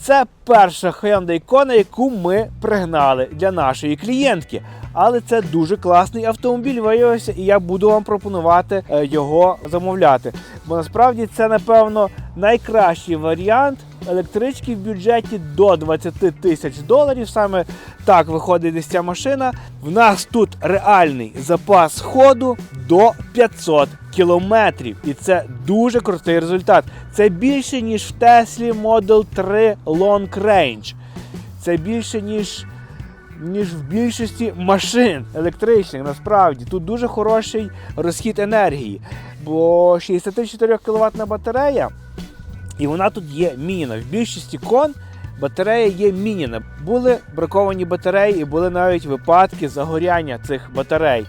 Це перша Hyundai Kona, яку ми пригнали для нашої клієнтки. Але це дуже класний автомобіль виявився, і я буду вам пропонувати е, його замовляти. Бо насправді це, напевно, найкращий варіант електрички в бюджеті до 20 тисяч доларів. Саме так виходить десь ця машина. В нас тут реальний запас ходу до 500 кілометрів. І це дуже крутий результат. Це більше, ніж в Теслі Model 3 Long Range. Це більше, ніж ніж в більшості машин електричних. Насправді тут дуже хороший розхід енергії, бо 64 кВт батарея, і вона тут є мініна. В більшості кон батарея є мініна. Були браковані батареї і були навіть випадки загоряння цих батарей.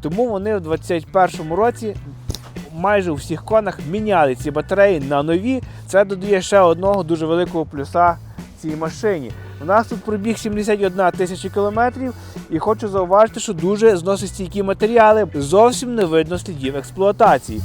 Тому вони в 2021 році майже у всіх конах міняли ці батареї на нові. Це додає ще одного дуже великого плюса цій машині. У нас тут пробіг 71 тисяча кілометрів, і хочу зауважити, що дуже зносостійкі матеріали. Зовсім не видно слідів експлуатації.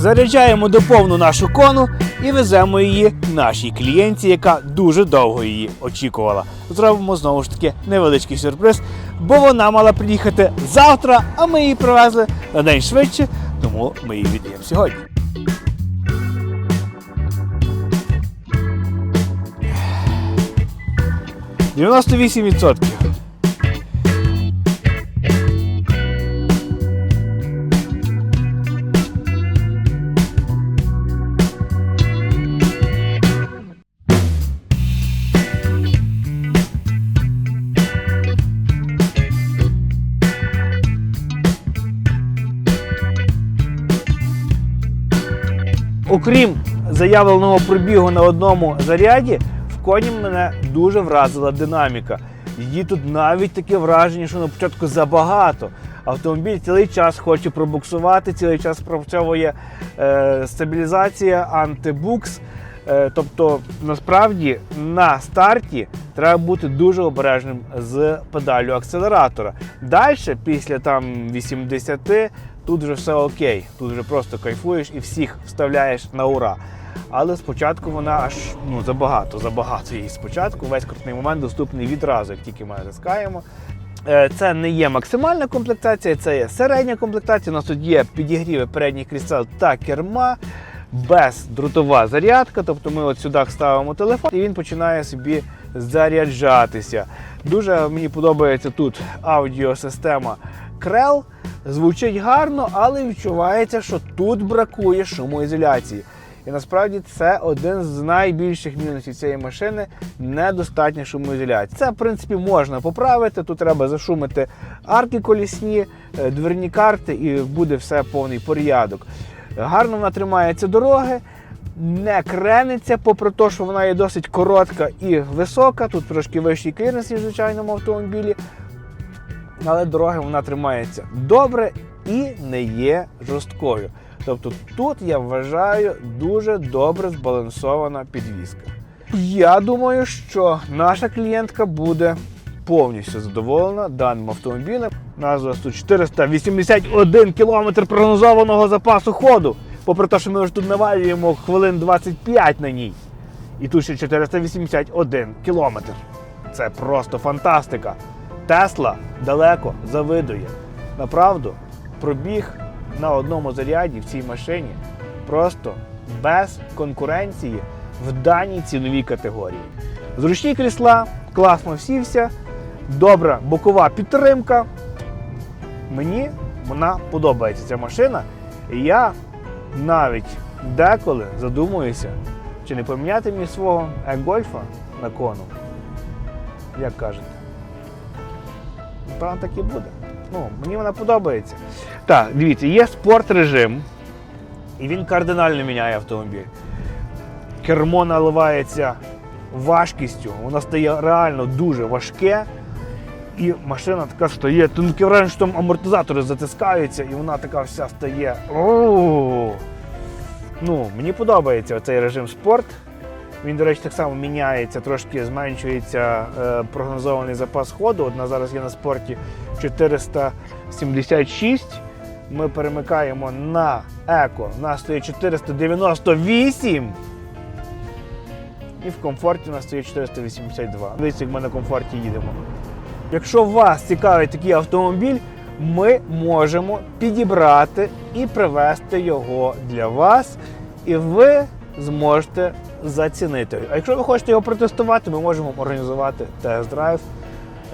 Заряджаємо доповну нашу кону і веземо її нашій клієнті, яка дуже довго її очікувала. Зробимо знову ж таки невеличкий сюрприз, бо вона мала приїхати завтра, а ми її привезли на день швидше, тому ми її віддаємо сьогодні. «98%» Окрім заявленого пробігу на одному заряді, в коні мене дуже вразила динаміка. Її тут навіть таке враження, що на початку забагато. Автомобіль цілий час хоче пробуксувати, цілий час спрацьовує е, стабілізація, антибукс. Е, тобто, насправді на старті треба бути дуже обережним з педалю акселератора. Далі, після там 80, тут вже все окей. Тут вже просто кайфуєш і всіх вставляєш на ура. Але спочатку вона аж ну забагато, забагато її спочатку. Весь крутний момент доступний відразу, як тільки ми натискаємо. Е, Це не є максимальна комплектація, це є середня комплектація. У нас тут є підігріви передніх крісел та керма, бездротова зарядка. Тобто ми от сюди ставимо телефон і він починає собі заряджатися. Дуже мені подобається тут аудіосистема Крел. Звучить гарно, але відчувається, що тут бракує шумоізоляції. І насправді це один з найбільших мінусів цієї машини недостатня шумоізоляція. Це, в принципі, можна поправити. Тут треба зашумити арки колісні, е, дверні карти, і буде все повний порядок. Гарно вона тримається дороги, не крениться, попри те, що вона є досить коротка і висока. Тут трошки вищий кліренс, ніж в звичайному автомобілі. Але дороги вона тримається добре і не є жорсткою. Тобто тут я вважаю дуже добре збалансована підвізка. Я думаю, що наша клієнтка буде повністю задоволена даним автомобілем. Нас тут 481 кілометр прогнозованого запасу ходу. Попри те, що ми вже тут навалюємо хвилин 25 на ній. І тут ще 481 кілометр. Це просто фантастика. Тесла далеко завидує. Направду, пробіг на одному заряді в цій машині просто без конкуренції в даній ціновій категорії. Зручні крісла, класно всівся, добра бокова підтримка. Мені вона подобається ця машина. І я навіть деколи задумуюся, чи не поміняти мені свого е-гольфа на кону. Як кажете? Напевно, так і буде. Ну, мені вона подобається. Так, дивіться, є спорт режим, і він кардинально міняє автомобіль. Кермо наливається важкістю, воно стає реально дуже важке. І машина така стає. Тут таке враження, що там амортизатори затискаються, і вона така вся стає. О! Ну, мені подобається цей режим спорт. Він, до речі, так само міняється, трошки зменшується е, прогнозований запас ходу. От на зараз є на спорті 476, ми перемикаємо на еко. У нас стоїть 498. І в комфорті у нас стоїть 482. Дивіться, як ми на комфорті їдемо. Якщо вас цікавить такий автомобіль, ми можемо підібрати і привезти його для вас, і ви зможете зацінити. А якщо ви хочете його протестувати, ми можемо організувати тест-драйв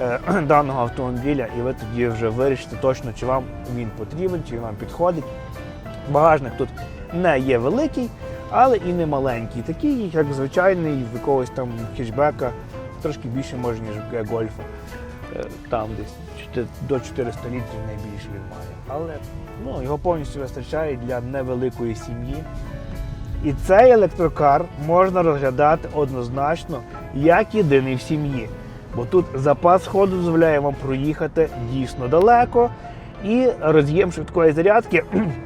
е, даного автомобіля, і ви тоді вже вирішите точно, чи вам він потрібен, чи він вам підходить. Багажник тут не є великий, але і не маленький. Такий, як звичайний, в якогось там хетчбека, трошки більше може, ніж гольфа. Е, Там десь до 400 літрів найбільше він має. Але ну, його повністю вистачає для невеликої сім'ї. І цей електрокар можна розглядати однозначно як єдиний в сім'ї. Бо тут запас ходу дозволяє вам проїхати дійсно далеко, і роз'єм швидкої зарядки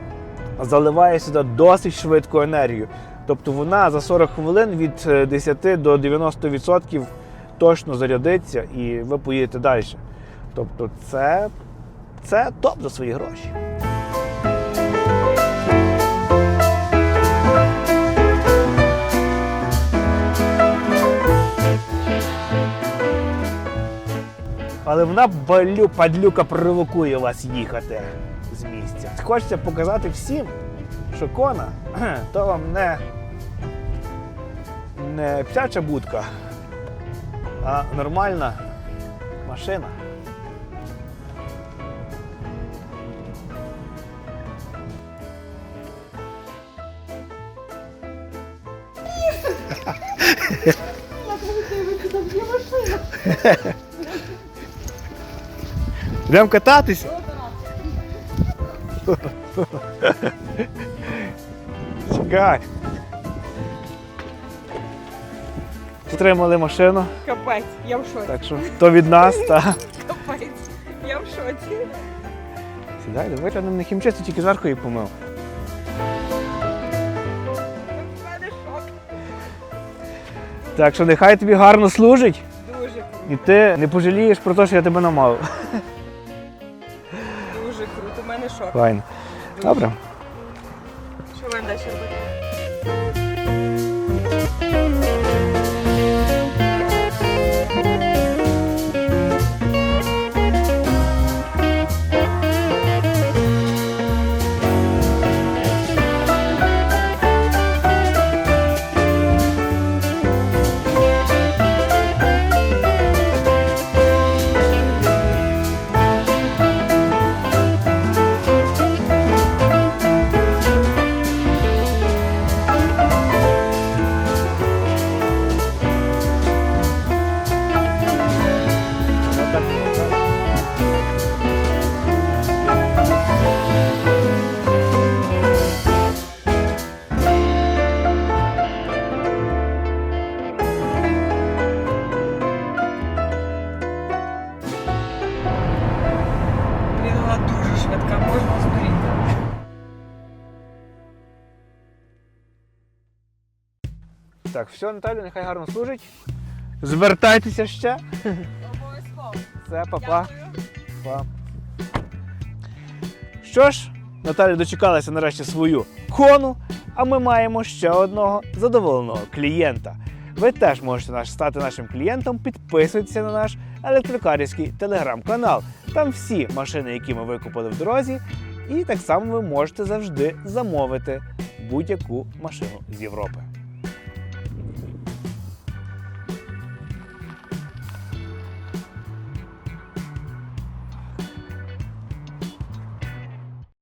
заливає сюди досить швидку енергію. Тобто вона за 40 хвилин від е, 10 до 90% точно зарядиться і ви поїдете далі. Тобто це, це топ за свої гроші. Але вона балю, падлюка провокує вас їхати з місця. Хочеться показати всім, що кона то вам не, не псяча будка, а нормальна машина. Йдемо кататись. Чекай. Отримали машину, Капець, я в шоці. так що то від нас, та. Капець, я в шоці. Сідай, давай я не хімчисту, тільки зверху її помив. Так що нехай тобі гарно служить, Дуже і ти не пожалієш про те, що я тебе намав. Шок. Файно. Добре. Що маємо далі робити? Так, все, Наталю, нехай гарно служить. Звертайтеся ще. Обов'язково. Все, папа. Па. Що ж, Наталя дочекалася нарешті свою кону, а ми маємо ще одного задоволеного клієнта. Ви теж можете наш, стати нашим клієнтом, підписуйтеся на наш електрокарівський телеграм-канал. Там всі машини, які ми викупили в дорозі, і так само ви можете завжди замовити будь-яку машину з Європи.